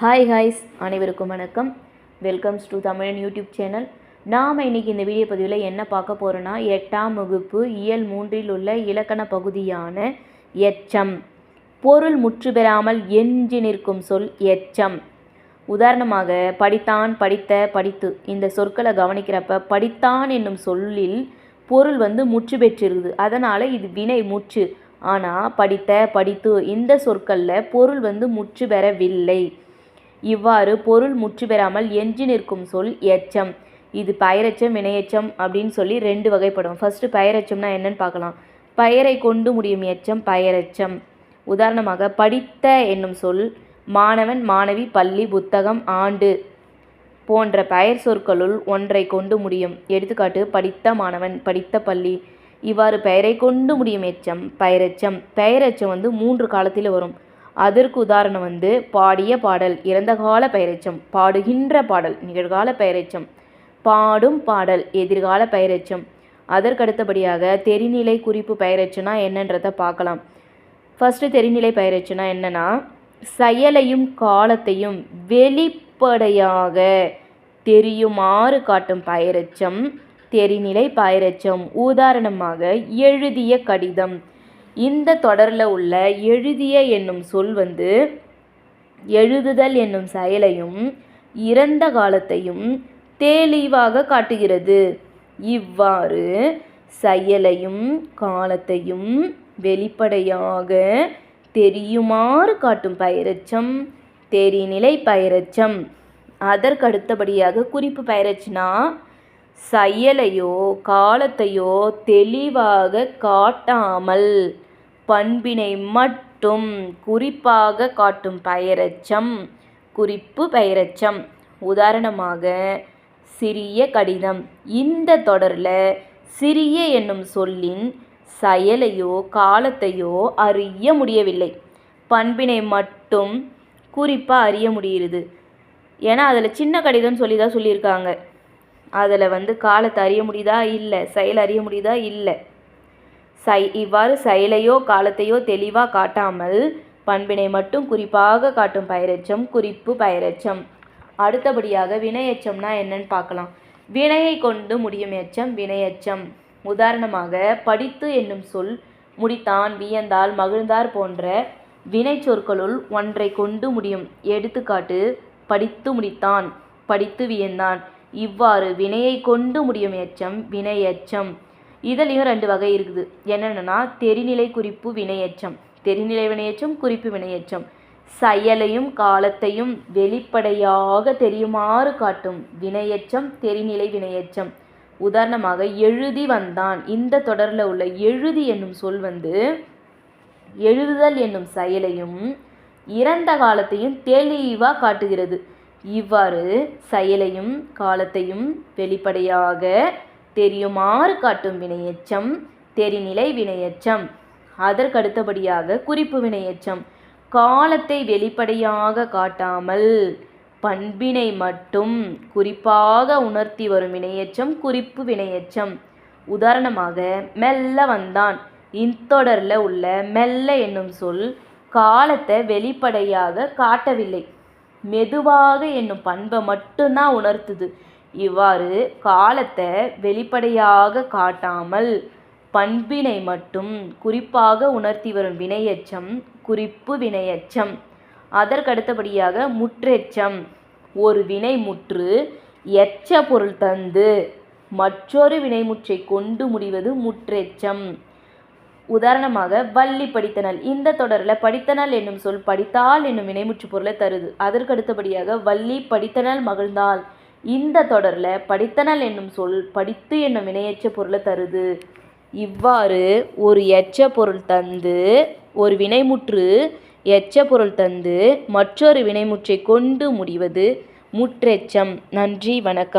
Hi ஹாய்ஸ் அனைவருக்கும் வணக்கம். Welcomes to Tamizhan YouTube channel நாம் இன்றைக்கி இந்த வீடியோ பதிவில் என்ன பார்க்க போகிறோன்னா எட்டாம் வகுப்பு இயல் மூன்றில் உள்ள இலக்கண பகுதியான எச்சம். பொருள் முற்று பெறாமல் எஞ்சி நிற்கும் சொல் எச்சம். உதாரணமாக படித்தான் படித்த படித்து. இந்த சொற்களை கவனிக்கிறப்ப படித்தான் என்னும் சொல்லில் பொருள் வந்து முற்று பெற்றிருக்குது. அதனால் இது வினை முற்று. ஆனால் படித்த படித்து இந்த சொற்களில் பொருள் வந்து முற்று பெறவில்லை. இவ்வாறு பொருள் முற்று பெறாமல் எஞ்சி நிற்கும் சொல் எச்சம். இது பயரச்சம் வினையச்சம் அப்படின்னு சொல்லி ரெண்டு வகைப்படும். ஃபஸ்ட்டு பயரச்சம்னா என்னன்னு பார்க்கலாம். பெயரை கொண்டு முடியும் எச்சம் பெயரெச்சம். உதாரணமாக படித்த என்னும் சொல் மாணவன் மாணவி பள்ளி புத்தகம் ஆண்டு போன்ற பெயர் சொற்களுள் ஒன்றை கொண்டு முடியும். எடுத்துக்காட்டு படித்த மாணவன் படித்த பள்ளி. இவ்வாறு பெயரை கொண்டு முடியும் எச்சம் பெயரச்சம். பெயரெச்சம் வந்து மூன்று காலத்தில் வரும். அதற்கு உதாரணம் வந்து பாடிய பாடல் இறந்தகால பெயரெச்சம் பாடுகின்ற பாடல் நிகழ்கால பெயரெச்சம் பாடும் பாடல் எதிர்கால பெயரெச்சம் அதற்கடுத்தபடியாக தெரிநிலை குறிப்பு பெயரெச்சனா என்னன்றதை பார்க்கலாம். ஃபஸ்ட்டு தெரிநிலை பெயரெச்சனா என்னன்னா செயலையும் காலத்தையும் வெளிப்படையாக தெரியுமாறு காட்டும் பயிரச்சம் தெரிநிலை பயிரச்சம் உதாரணமாக எழுதிய கடிதம் இந்த தொடரில் உள்ள எழுதிய என்னும் சொல் வந்து எழுதுதல் என்னும் செயலையும் இறந்த காலத்தையும் தெளிவாக காட்டுகிறது. இவ்வாறு செயலையும் காலத்தையும் வெளிப்படையாக தெரியுமாறு காட்டும் பயிரச்சம் தெரிநிலை பயிரச்சம். அதற்கடுத்தபடியாக குறிப்பு பயிரச்சுனா செயலையோ காலத்தையோ தெளிவாக காட்டாமல் பண்பினை மட்டும் குறிப்பாக காட்டும் பெயரெச்சம் குறிப்பு பெயரெச்சம். உதாரணமாக சிறிய கடிதம். இந்த தொடரில் சிறிய என்னும் சொல்லின் செயலையோ காலத்தையோ அறிய முடியவில்லை. பண்பினை மட்டும் குறிப்பாக அறிய முடிகிறது. ஏன்னா அதில் சின்ன கடிதம் சொல்லி தான் சொல்லியிருக்காங்க. அதில் வந்து காலத்தை அறிய முடியுதா? இல்லை. செயல் அறிய முடியுதா? இல்லை. சை இவ்வாறு செயலையோ காலத்தையோ தெளிவாக காட்டாமல் பண்பினை மட்டும் குறிப்பாக காட்டும் பயரச்சம் குறிப்பு பயரச்சம் அடுத்தபடியாக வினையச்சம்னா என்னன்னு பார்க்கலாம். வினையை கொண்டு முடியும் எச்சம் வினையச்சம் உதாரணமாக படித்து என்னும் சொல் முடித்தான் வியந்தால் மகிழ்ந்தார் போன்ற வினை சொற்களுள் ஒன்றை கொண்டு முடியும். எடுத்துக்காட்டு படித்து முடித்தான் படித்து வியந்தான். இவ்வாறு வினையை கொண்டு முடியும் எச்சம் வினையச்சம் இதுலேயும் ரெண்டு வகை இருக்குது. என்னென்னா தெரிநிலை குறிப்பு வினையச்சம் தெரிநிலை வினையச்சம் குறிப்பு வினையச்சம் செயலையும் காலத்தையும் வெளிப்படையாக தெரியுமாறு காட்டும் வினையச்சம் தெரிநிலை வினையச்சம் உதாரணமாக எழுதி வந்தான். இந்த தொடரில் உள்ள எழுதி என்னும் சொல் வந்து எழுதுதல் என்னும் செயலையும் இறந்த காலத்தையும் தெளிவாக காட்டுகிறது. இவ்வாறு செயலையும் காலத்தையும் வெளிப்படையாக தெரியுமாறு காட்டும் வினையெச்சம் தெரிநிலை வினையெச்சம். அதற்கடுத்தபடியாக குறிப்பு வினையெச்சம். காலத்தை வெளிப்படையாக காட்டாமல் பண்பினை மட்டும் குறிப்பாக உணர்த்தி வரும் வினையெச்சம் குறிப்பு வினையெச்சம். உதாரணமாக மெல்ல வந்தான். இன்தொடரில் உள்ள மெல்ல என்னும் சொல் காலத்தை வெளிப்படையாக காட்டவில்லை. மெதுவாக என்னும் பண்பை மட்டும்தான் உணர்த்துது. இவ்வாறு காலத்தை வெளிப்படையாக காட்டாமல் பண்பினை மட்டும் குறிப்பாக உணர்த்தி வரும் வினையெச்சம் குறிப்பு வினையெச்சம். அதற்கடுத்தபடியாக முற்றெச்சம். ஒரு வினை முற்று எச்ச பொருள் தந்து மற்றொரு வினைமுற்றை கொண்டு முடிவது முற்றெச்சம். உதாரணமாக வள்ளி படித்தனல் இந்த தொடரில் படித்தனல் என்னும் சொல் படித்தால் என்னும் வினைமுற்று பொருளை தருது. அதற்கடுத்தபடியாக வள்ளி படித்தனல் மகிழ்ந்தால் இந்த தொடரில் படித்தனல் என்னும் சொல் படித்து என்னும் வினையற்ற பொருளை தருது. இவ்வாறு ஒரு எச்ச பொருள் தந்து ஒரு வினைமுற்று எச்ச பொருள் தந்து மற்றொரு வினைமுற்றை கொண்டு முடிவது முற்றெச்சம். நன்றி வணக்கம்.